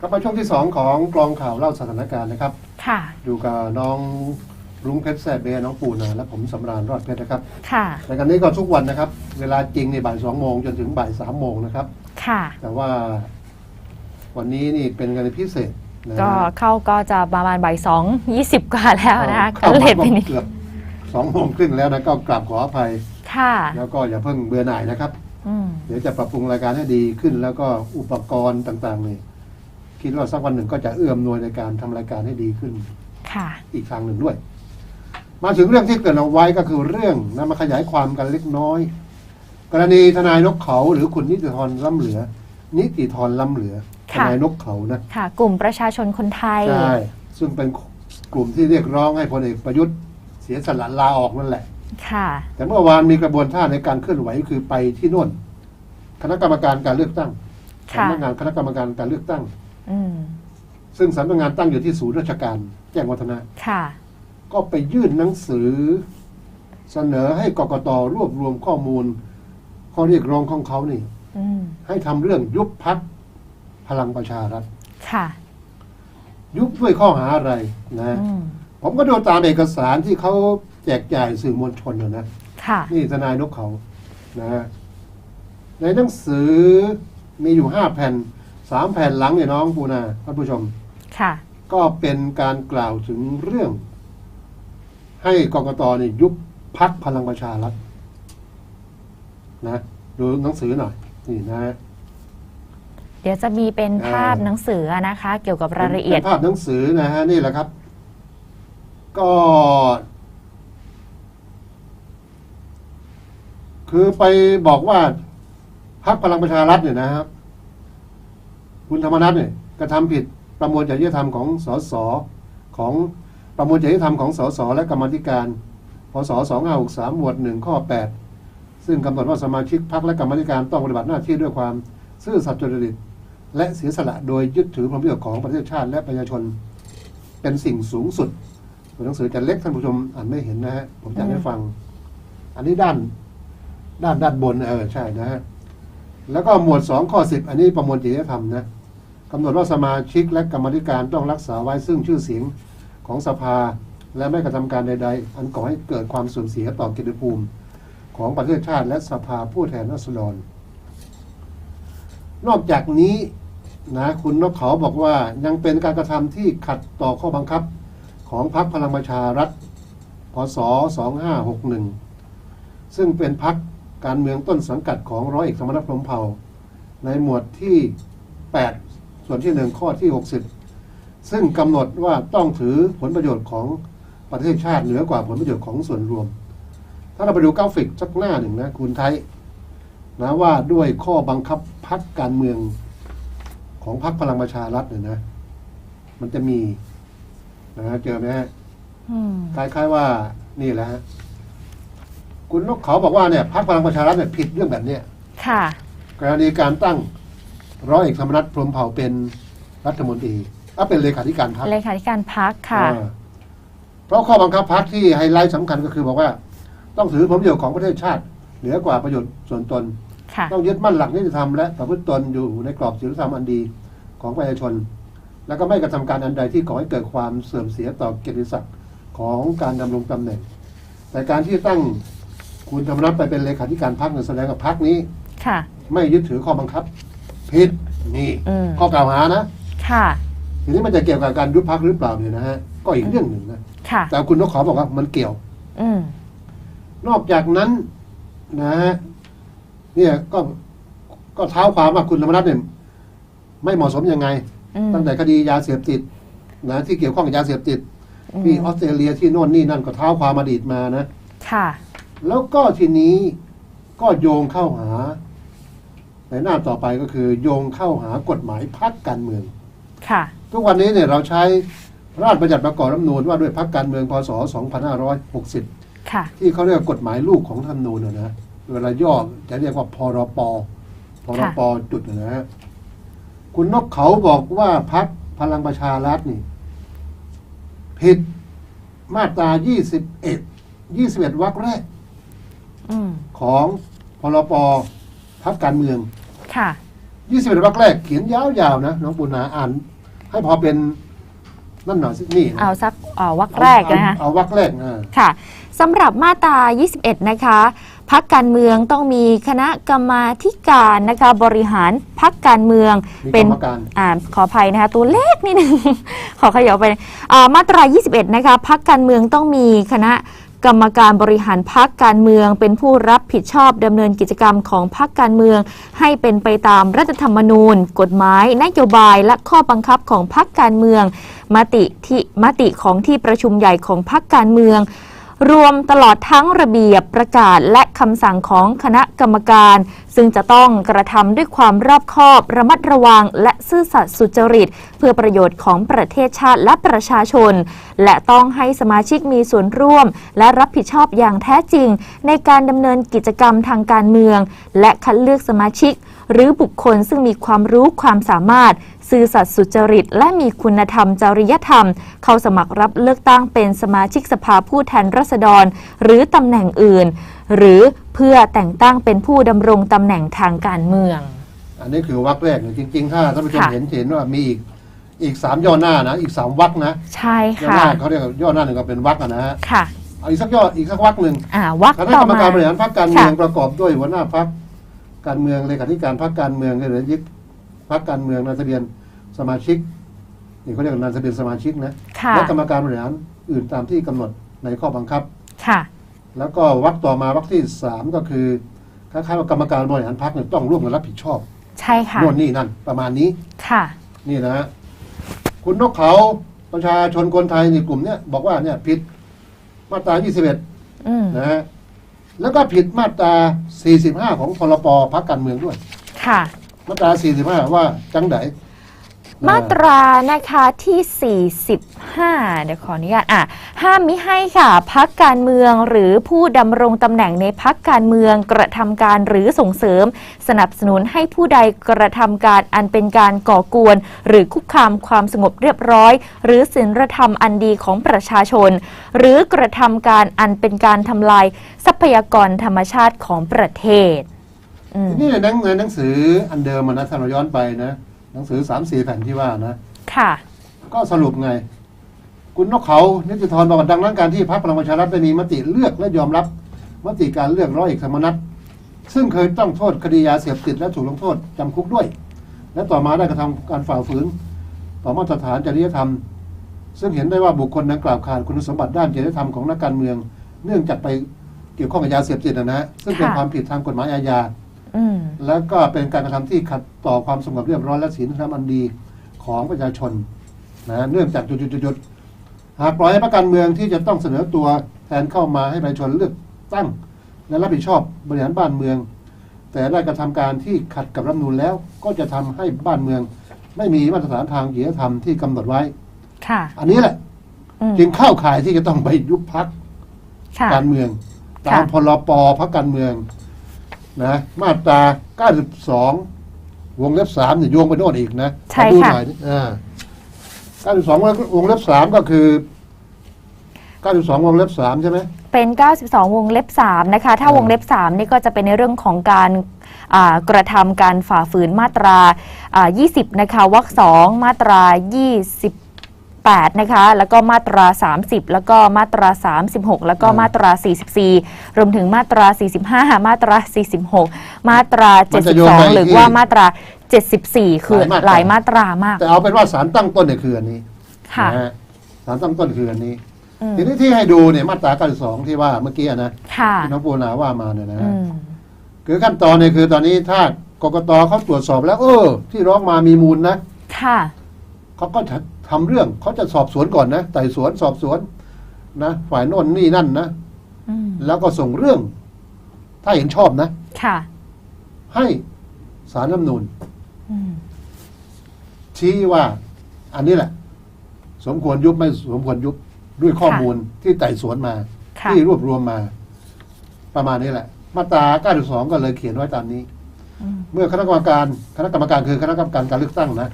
กลับมาช่วงที่สองของกรองข่าวเล่าสถานการณ์นะครับ ค่ะ อยู่กับน้องรุ้งเพชรแซ่บเบยน้องปูนาและผมสำราญรอดเพชรนะครับค่ะรายการนี้ก็ทุกวันนะครับ เวลาจริงในบ่ายสองโมงจนถึงบ่ายสามโมงนะครับ ค่ะ แต่ว่า วันนี้นี่เป็นกรณีพิเศษนะก็เข้าก็จะประมาณบ่ายสองยี่สิบกว่าแล้วนะคะเข้าก็มาเลทไปนิดเกือบสองโมงครึ่งแล้วนะก็กลับขออภัย ค่ะ แล้วก็อย่าเพิ่งเบื่อหน่ายนะครับ อืม เดี๋ยวจะปรับปรุงรายการให้ดีขึ้นแล้วก็อุปกรณ์ต่างๆนี่ คิดว่าสักวันหนึ่งก็จะเอื้อมหนวยในการทำรายการให้ดีขึ้น ค่ะ อีกทางหนึ่งด้วย มาถึงเรื่องที่เกริดเอาไว้ก็คือเรื่องนำมาขยายความกันเล็กน้อย กรณีทนายนกเขาหรือคุณนิติธรล้ำเหลือ นิติธรล้ำเหลือทค่ะนายนกเขานะค่ะ กลุ่มประชาชนคนไทยใช่ซึ่งเป็นกลุ่มที่เรียกร้องให้พลเอกประยุทธ์เสียสละลาออกนั่นแหละ ค่ะ แต่เมื่อวานมีกระบวนท่าในการเคลื่อนไหวคือไปที่โน่น คณะกรรมการการเลือกตั้งค่ะสำนักงานคณะกรรมการการเลือกตั้งอืม ซึ่งสำนักงานตั้งอยู่ที่ศูนย์ราชการ แจ้งวัฒนะค่ะ ก็ไปยื่นหนังสือ เสนอให้กกตรวบรวมข้อมูล ข้อเรียกร้องของเขานี่อืมให้ทำเรื่องยุบพักพลังประชารัฐค่ะ ยุบด้วยข้อหาอะไรนะอืมผมก็ดูตามเอกสารที่เขาแจกจ่ายสื่อมวลชนนะนะค่ะนี่ทนายนกเขานะฮะในหนังสือมีอยู่ห้าแผ่น สามแผ่นหลังเนี่ยน้องปูนาท่านผู้ชม ค่ะ ก็เป็นการกล่าวถึงเรื่อง ให้กกตเนี่ยยุบพักพลังประชารัฐนะดูหนังสือหน่อย นี่นะ เดี๋ยวจะมีเป็นภาพอ่าหนังสือนะคะ เกี่ยวกับรายละเอียดป็นภาพหนังสือนะฮะนี่แหละครับ ก็ คือไปบอกว่าพรรคพลังประชารัฐเนี่ยนะครับ คุณธรรมนัฐเนี่ยกระทำผิดประมวลจริยธรรมของสสของประมวลจริยธรรมของสสและกรรมธิการพศ2563หมวดหนึ่งข้อ 8 ซึ่งกำหนดว่าสมาชิกพรรคและกรรมธิการต้องปฏิบัติหน้าที่ด้วยความซื่อสัตย์จริตและเสียสละโดยยึดถือผลประโยชน์ของประเทศชาติและประชาชนเป็นสิ่งสูงสุดตัวหนังสือจะเล็กท่านผู้ชมอ่านไม่เห็นนะฮะผมจะอ่านให้ฟัง อันนี้ด้านด้านด้านบนเออใช่นะฮะแล้วก็หมวดสองข้อสิบอันนี้ประมวลจริยธรรมนะ กำหนดว่าสมาชิกและกรรมธิการต้องรักษาไว้ซึ่งชื่อเสียงของสภา และไม่กระทำการใด ๆ อันก่อให้เกิดความสื่อมเสียต่อเกียรติภูมิ ของประเทศชาติและสภาผู้แทนราษฎร นอกจากนี้นะคุณนกเขาบอกว่ายังเป็นการกระทำที่ขัดต่อข้อบังคับของพรรคพลังประชารัฐพศ2561 ซึ่งเป็นพรรคการเมืองต้นสังกัดของร้อยเอกธรรมนัฐพรมเผ่า ในหมวดที่ 8 ส่วนที่1ข้อที่ 60 ซึ่งกำหนดว่าต้องถือผลประโยชน์ของประเทศชาติเหนือกว่าผลประโยชน์ของส่วนรวม ถ้าเราไปดูกราฟิกสักหน้าหนึ่งนะคุณไทยนะว่าด้วยข้อบังคับพักการเมืองของพรรคพลังประชารัฐเนี่ยนะ มันจะมีนะฮะเจอไหมฮะอืมคล้ายๆว่านี่แหละฮะคุณนกเขาบอกว่าเนี่ยพรรคพลังประชารัฐเนี่ยผิดเรื่องแบบเนี้ยค่ะกรณีการตั้ง ร้อยเอกธรรมนัฐพรหมเผ่าเป็นรัฐมนตรีอะเป็นเลขาธิการพรรคเลขาธิการพักค่ะ อ่าเพราะข้อบังคับพรรคที่ไฮไลท์สำคัญก็คือบอกว่า ต้องถือผลประโยชน์ของประเทศชาติ เหนือกว่าประโยชน์ส่วนตน ค่ะ ต้องยึดมั่นหลักนิติธรรมและประพฤติตนอยู่ในกรอบศีลธรรมอันดีของประชาชน แล้วก็ไม่กระทำการอันใดที่ก่อให้เกิดความเสื่อมเสียต่อเกียรติศักดิ์ของการดำรงตำแหน่ง แต่การที่ตั้งคุณธรรมนัฐไปเป็นเลขาธิการพรรคเนี่ยแสดงกับพรรคนี้ ค่ะ ไม่ยึดถือข้อบังคับ ผิดนี่อืม ข้อกล่าวหานะค่ะ ทีนี้มันจะเกี่ยวกับการยุบพรรคหรือเปล่าเนี่ยนะฮะก็อีกเรื่องหนึ่งนะค่ะ แต่คุณนกขอบอกว่ามันเกี่ยว อืม นอกจากนั้นนะฮะเนี่ยก็ก็เท้าความว่าคุณธรรมนัฐเนี่ยไม่เหมาะสมยังไง อืมตั้งแต่คดียาเสพติดนะที่เกี่ยวข้องกับยาเสพติดอืมที่ออสเตรเลียที่โน่นนี่นั่นก็เท้าความอดีตมานะ ค่ะ แล้วก็ทีนี้ก็โยงเข้าหา ในหน้าต่อไปก็คือ โยงเข้าหากฎหมายพักการเมือง ค่ะ ทุกวันนี้เนี่ยเราใช้ราชบัญญัติประกอบรัฐธรรมนูญว่าด้วยพักการเมืองพศ 2560 ค่ะ ที่เขาเรียกว่ากฎหมายลูกของรัฐธรรมนูญนะนะเวลาย่อจะเรียกว่าพรปพรปจุดนะฮะคุณนกเขาบอกว่าพักพลังประชารัฐนี่ ผิดมาตรา 21 21วรรคแรกอืมของพรป พักการเมืองค่ะยี่สิบเอ็ดวรรคแรกเขียนยาวๆนะน้องปุณาอ่าน ให้พอเป็นนั่นหน่อยสินี่นะเอาสักเอ่อวรรคแรกนะคะเอาเอาวรรคแรกนะค่ะสำหรับมาตรา 21 นะคะพักการเมืองต้องมีคณะกรรมาธิการนะคะบริหารพักการเมืองมีเป็นกรรมการอ่าขออภัยนะคะตัวเลขนิดนึงขอขยับไปอ่ามาตรา 21 นะคะพักการเมืองต้องมีคณะ กรรมการบริหารพักการเมือง เป็นผู้รับผิดชอบดำเนินกิจกรรมของพักการเมือง ให้เป็นไปตามรัฐธรรมนูญ กฎหมาย นโยบายและข้อบังคับของพักการเมือง มติที่มติของที่ประชุมใหญ่ของพักการเมือง รวมตลอดทั้งระเบียบประกาศและคำสั่งของคณะกรรมการ ซึ่งจะต้องกระทำด้วยความรอบคอบ ระมัดระวัง และซื่อสัตย์สุจริต เพื่อประโยชน์ของประเทศชาติและประชาชน และต้องให้สมาชิกมีส่วนร่วม และรับผิดชอบอย่างแท้จริง ในการดำเนินกิจกรรมทางการเมือง และคัดเลือกสมาชิก หรือบุคคลซึ่งมีความรู้ความสามารถ ซื่อสัตย์สุจริต และมีคุณธรรมจริยธรรม เข้าสมัครรับเลือกตั้งเป็นสมาชิกสภาผู้แทนราษฎร หรือตำแหน่งอื่น หรือเพื่อแต่งตั้งเป็นผู้ดำรงตำแหน่งทางการเมือง อันนี้คือวรรคแรกเนี่ยจริงๆ ถ้าท่านผู้ชมค่ะ เห็นเห็นว่ามีอีกอีกสามย่อหน้านะ อีกสามวรรคนะใช่ย่อหค่ะน้าเขาเรียกว่าย่อหน้าหนึ่งก็เป็นวรรคอะนะฮะค่ะเอาอีกสักย่ออีกสักวรรคหนึ่งอ่าวักคณะต่อกรรมมา การบริหารพรรคการเมืองค่ะ ประกอบด้วยหัวหน้าพรรค การเมืองเลขาธิการพรรคการเมืองเลขาธิการพรรคการเมืองนายทะเบียนสมาชิกนี่เขาเรียกว่านายทะเบียนสมาชิกนะค่ะและกรรมการบริหารอื่นตามที่กำหนดในข้อบังคับค่ะแล้วก็วรรคต่อมาวรรคที่สามก็คือคล้ายๆว่ากรรมการบริหารพรรคเนี่ยต้องร่วมกันรับผิดชอบ ใช่ค่ะโน่นนี่นั่นประมาณนี้ค่ะ นี่นะฮะคุณนกเขาประชาชนคนไทยในกลุ่มเนี้ยบอกว่าเนี่ยผิดมาตรา 21อืมนะฮะ แล้วก็ผิดมาตรา 45 ของพรปพักการเมืองด้วย ค่ะ มาตรา 45 ว่าจังได มาตรานะคะที่ 45 เดี๋ยวขออนุญาตอะห้ามมิให้ค่ะพักการเมืองหรือผู้ดำรงตำแหน่งในพักการเมืองกระทำการหรือส่งเสริม สนับสนุนให้ผู้ใดกระทำการอันเป็นการก่อกวน หรือคุกคามความสงบเรียบร้อย หรือศีลธรรมอันดีของประชาชน หรือกระทำการอันเป็นการทำลายทรัพยากรธรรมชาติของประเทศ อืม นี่ในหนังในหนังสืออันเดิมอะนะถ้าเราย้อนไปนะ นังสือ3 4แผ่นที่ว่านะ ค่ะ ก็สรุปไง คุณนกเขานิติธรบอกว่าดังนั้นการที่พรรคพลังประชารัฐได้มีมติเลือกและยอมรับ มติการเลือกร้อยเอกธรรมนัฐซึ่งเคยต้องโทษคดียาเสพติดและถูกลงโทษจำคุกด้วย และต่อมาได้กระทำการฝ่าฝืน ต่อมาตรฐานจริยธรรม ซึ่งเห็นได้ว่าบุคคลดังกล่าวขาดคุณสมบัติด้านจริยธรรมของนักการเมือง เนื่องจากไปเกี่ยวข้องกับยาเสพติดนะฮะซึ่งเป็นค่ะความผิดทางกฎหมายอาญาอืม แล้วก็เป็นการกระทำที่ขัดต่อความสงบเรียบร้อยและศีลธรรมอันดีของประชาชนนะเนื่องจากจุดๆๆหากปล่อยให้พรรคการเมืองที่จะต้องเสนอตัวแทนเข้ามาให้ประชาชนเลือกตั้ง และรับผิดชอบบริหารบ้านเมือง แต่ได้กระทำการที่ขัดกับรัฐธรรมนูญแล้ว ก็จะทำให้บ้านเมือง ไม่มีมาตรฐานทางจริยธรรมที่กำหนดไว้ค่ะ อันนี้แหละอืมจึงเข้าข่ายที่จะต้องไปยุบพักค่ะการเมือง ตามค่ะพรปพักการเมือง นะมาตรา 92 วงเล็บ3เนี่ยโยงไปโน่นอีกนะใช่ขอดูค่ะหน่อยดิอ่า92 วงเล็บ 3 ก็คือ 92 วงเล็บ 3 ใช่ไหม เป็น 92 วงเล็บ 3 นะคะ ถ้าอืม วงเล็บ 3 นี่ก็จะเป็นในเรื่องของการอ่ากระทำการฝ่าฝืนมาตราอ่า20 นะคะวรรค2มาตรา 28นะคะ แล้วก็มาตรา 30 แล้วก็มาตรา 36 แล้วก็มาตรา 44 รวมถึงมาตรา 45 มาตรา 46 มาตรามันจะโยงไป72 หรือที่ว่ามาตรา 74 คือหหลาลายยมามาตตรารามาก แต่เอาเป็นว่าสารตั้งต้นเนี่ยคืออันนี้ค่ะนะฮะสารตั้งต้นคืออันนี้อืมทีนี้ที่ให้ดูเนี่ยมาตรา92ที่ว่าเมื่อกี้อะนะค่ะที่น้องปูนาว่ามาเนี่ยนะอืฮะมคือขั้นตอนเนี่ยคือตอนนี้ถ้ากกตเขาตรวจสอบแล้ว เออ ที่ร้องมามีมูลนะ ค่ะเขาก็จะ ทำเรื่องเขาจะสอบสวนก่อนนะไต่สวนสอบสวนนะฝ่ายโน่นนี่นั่นนะอืมแล้วก็ส่งเรื่อง ถ้าเห็นชอบนะค่ะ ให้สารรัฐธรรมนูญอืมชี้ว่า อันนี้แหละ สมควรยุบไม่สมควรยุบด้วยข้อมูลที่ไต่สวนมาค่ะที่รวบรวมมา ประมาณนี้แหละ มาตรา92ก็เลยเขียนไว้ตามนี้อืมเมื่อคณะกรรมการ คณะกรรมการคือคณะกรรมการการเลือกตั้งนะ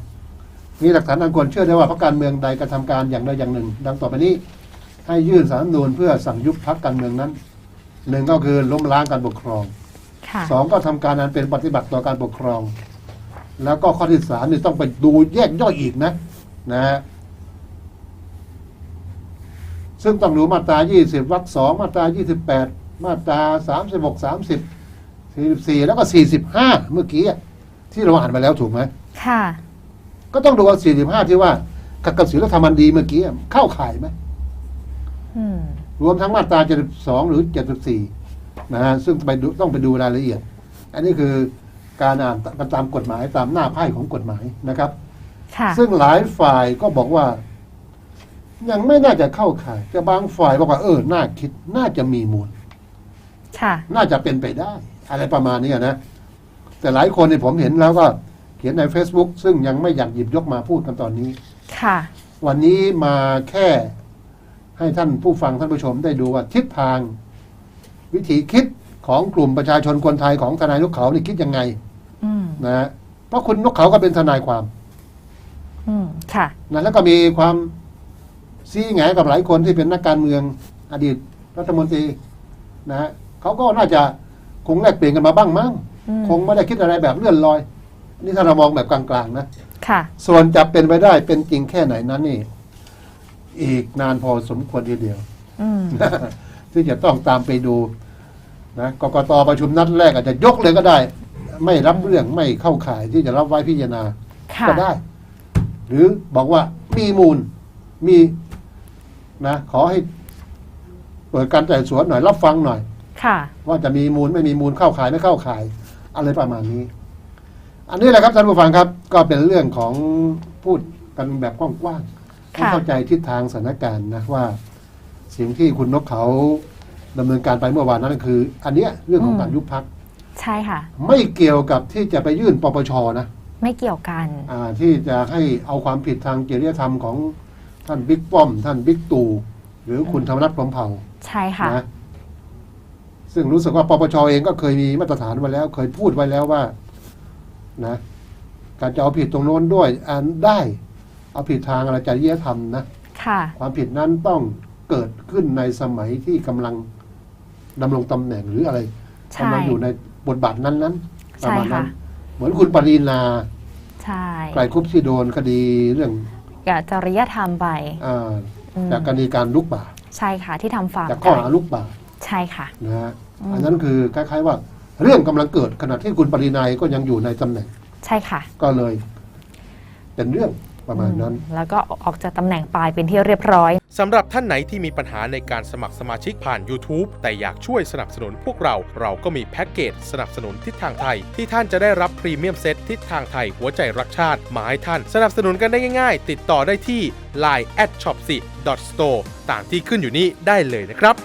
มีหลักฐานอันควรเชื่อได้ว่าพรรคการเมืองใดกระทำการอย่างใดอย่างหนึ่ง ดังต่อไปนี้ให้ยื่นสารรัฐธรรมนูญเพื่อสั่งยุบพรรคการเมืองนั้นหนึ่งก็คือล้มล้างการปกครองค่ะสองก็ทำการอันเป็นปฏิบัติต่อการปกครอง แล้วก็ข้อที่สามนี่ต้องไปดูแยกย่อยอีกนะ นะฮะซึ่งต้องดูมาตรา 20วรรคสองมาตรา 28 มาตรา 36 30 44 แล้วก็ 45 เมื่อกี้อะที่เราอ่านมาแล้วถูกไหมค่ะ ก็ต้องดูว่า45ที่ว่ากับกับศีลธรรมอันดีเมื่อกี้อะเข้าข่ายไหมอืมรวมทั้งมาตรา72หรือ74นะฮะซึ่งไปดูต้องไปดูรายละเอียด อันนี้คือการอ่านกันตามกฎหมายตามหน้าไพ่ของกฎหมายนะครับค่ะซึ่งหลายฝ่ายก็บอกว่า ยังไม่น่าจะเข้าข่าย แต่บางฝ่ายบอกว่าเออน่าคิดน่าจะมีมูลค่ะน่าจะเป็นไปได้ อะไรประมาณนี้นะแต่หลายคนเนี่ยผมเห็นแล้วก็เขียนใน Facebook ซึ่งยังไม่อยากหยิบยกมาพูดกันตอนนี้ ค่ะ วันนี้มาแค่ให้ท่านผู้ฟังท่านผู้ชมได้ดูว่าทิศทาง วิธีคิดของกลุ่มประชาชนคนไทยของทนายนกเขานี่คิดยังไงอืมนะฮะเพราะคุณนกเขาก็เป็นทนายความอืมค่ะนะแล้วก็มีความซีแหงกับหลายคนที่เป็นนักการเมืองอดีตรัฐมนตรี นะฮะเขาก็น่าจะคงแลกเปลี่ยนกันมาบ้างมั้งอืมคงไม่ได้คิดอะไรแบบเลื่อนลอย นี่ถ้าเรามองแบบกลางๆนะค่ะ ส่วนจะเป็นไปได้เป็นจริงแค่ไหนนั้นนี่ อีกนานพอสมควรทีเดียวอืมที่จะต้องตามไปดูนะกกตประชุมนัดแรกอาจจะยกเลยก็ได้ ไม่รับเรื่องไม่เข้าข่ายที่จะรับไว้พิจารณาค่ะก็ได้ หรือบอกว่ามีมูลมีนะ ขอให้เปิดการไต่สวนหน่อยรับฟังหน่อย ค่ะ ว่าจะมีมูลไม่มีมูลเข้าข่ายไม่เข้าข่าย อะไรประมาณนี้ อันนี้แหละครับท่านผู้ฟังครับ ก็เป็นเรื่องของพูดกันแบบกว้างๆให้ค่ะ เข้าใจทิศทางสถานการณ์นะว่า สิ่งที่คุณนกเขาดำเนินการไปเมื่อวานนั้นคือ อันเนี้ยเรื่องของการยุบพักใช่ค่ะ ไม่เกี่ยวกับที่จะไปยื่นปปชนะไม่เกี่ยวกัน อ่าที่จะให้เอาความผิดทางจริยธรรมของท่านบิ๊กป้อม ท่านบิ๊กตู่หรือคุณธรรมนัฐพรหมเผ่า ใช่ค่ะ นะซึ่งรู้สึกว่าปปชเองก็เคยมีมาตรฐานไว้แล้ว เคยพูดไว้แล้วว่า นะการจะเอาผิดตรงโน้นด้วยอันได้ เอาผิดทางอะไรจริยธรรมนะค่ะ ความผิดนั้นต้องเกิดขึ้นในสมัยที่กำลังดำรงตำแหน่งหรืออะไรใช่กำลังอยู่ในบทบาทนั้นนั้นๆประใช่มาณนั้ค่ะนเหมือนคุณปรีนาใช่ไกลคุปที่โดนคดีเรื่องอย่าจริยธรรมไปอาอืมจากกรณีการลุกป่า ใช่ค่ะที่ทำฟาร์มจากข้อหาลุกป่า ใช่ค่ะนะฮะอืมอันนั้นคือคล้ายๆว่า เรื่องกำลังเกิดขณะที่คุณปรินายก็ยังอยู่ในตำแหน่ง ใช่ค่ะ ก็เลย เป็นเรื่องประมาณนั้นอืมแล้วก็ออกจากตำแหน่งไปเป็นที่เรียบร้อยสำหรับท่านไหนที่มีปัญหาในการสมัครสมาชิกผ่าน YouTube แต่อยากช่วยสนับสนุนพวกเรา เราก็มีแพ็กเกจสนับสนุนทิศทางไทย ที่ท่านจะได้รับพรีเมียมเซตทิศทางไทยหัวใจรักชาติมาให้ท่าน สนับสนุนกันได้ง่ายๆ ติดต่อได้ที่ line at shop 4 store ตามที่ขึ้นอยู่นี้ได้เลยนะครับ